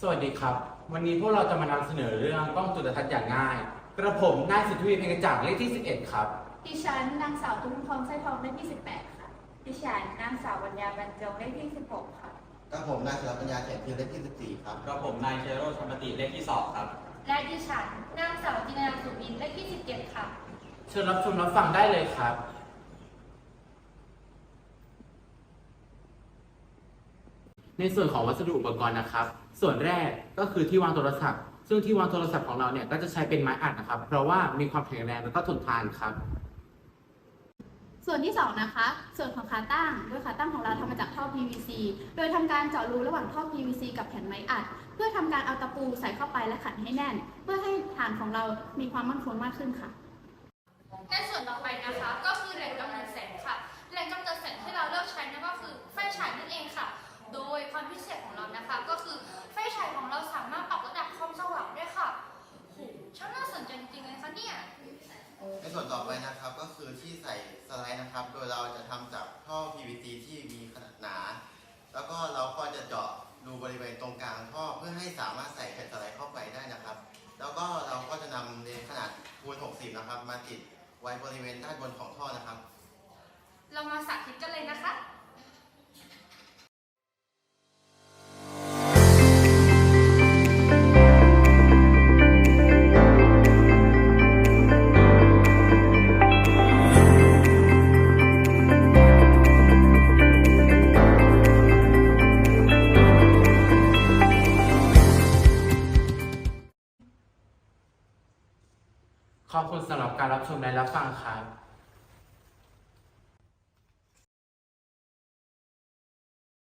สวัสดีครับ วันนี้พวกเราจะมานำเสนอเรื่องกล้องจุลทรรศน์อย่างง่าย กระผมนายสิทธิวีเพ็งกระจ่างเลขที่ 11 ครับ ดิฉันนางสาวตุ้มทองไส้ทองเลขที่ 18 ค่ะ ดิฉันนางสาววัญญาบรรจงเลขที่ 16 ค่ะ กับผมนายสารปัญญาแขกเพียรเลขที่ 14 ครับ กระผมนายเชโรธรรมติเลขที่สองครับ และดิฉันนางสาวจินนาสุบินเลขที่ 17 ค่ะ เชิญรับชมรับฟังได้เลยครับ ในส่วนของวัสดุอุปกรณ์นะครับ ส่วนแรกก็คือที่วางโทรศัพท์ ซึ่งที่วางโทรศัพท์ของเราเนี่ยก็จะใช้เป็นไม้อัดนะครับ เพราะว่ามีความแข็งแรงและก็ทนทานครับ ส่วนที่2นะคะ ส่วนของขาตั้ง โดยขาตั้งของเราทำมาจากท่อ PVC โดยทำการเจาะรูระหว่างท่อ PVC กับแผ่นไม้อัด เพื่อทำการเอาตะปูใส่เข้าไปและขัดให้แน่น เพื่อให้ฐานของเรามีความมั่นคงมากขึ้นค่ะ ในส่วนต่อไปนะคะก็คือ ความพิเศษของเรานะคะ ก็คือไฟฉายของเราสามารถปรับระดับความสว่างได้ค่ะโหช่างน่าสนใจจริงๆเลยคะเนี่ย ในส่วนต่อไปนะครับก็คือที่ใส่สไลด์นะครับ โดยเราจะทำจากท่อ PVC ที่มีขนาดหนา แล้วก็เราก็จะเจาะรูบริเวณตรงกลางท่อเพื่อให้สามารถใส่แผ่นสไลด์เข้าไปได้นะครับ แล้วก็เราก็จะนำเลนขนาดคูณ60 นะครับ มาติดไว้บริเวณด้านบนของท่อนะครับ ขอบคุณสำหรับการรับชมและรับฟังครับ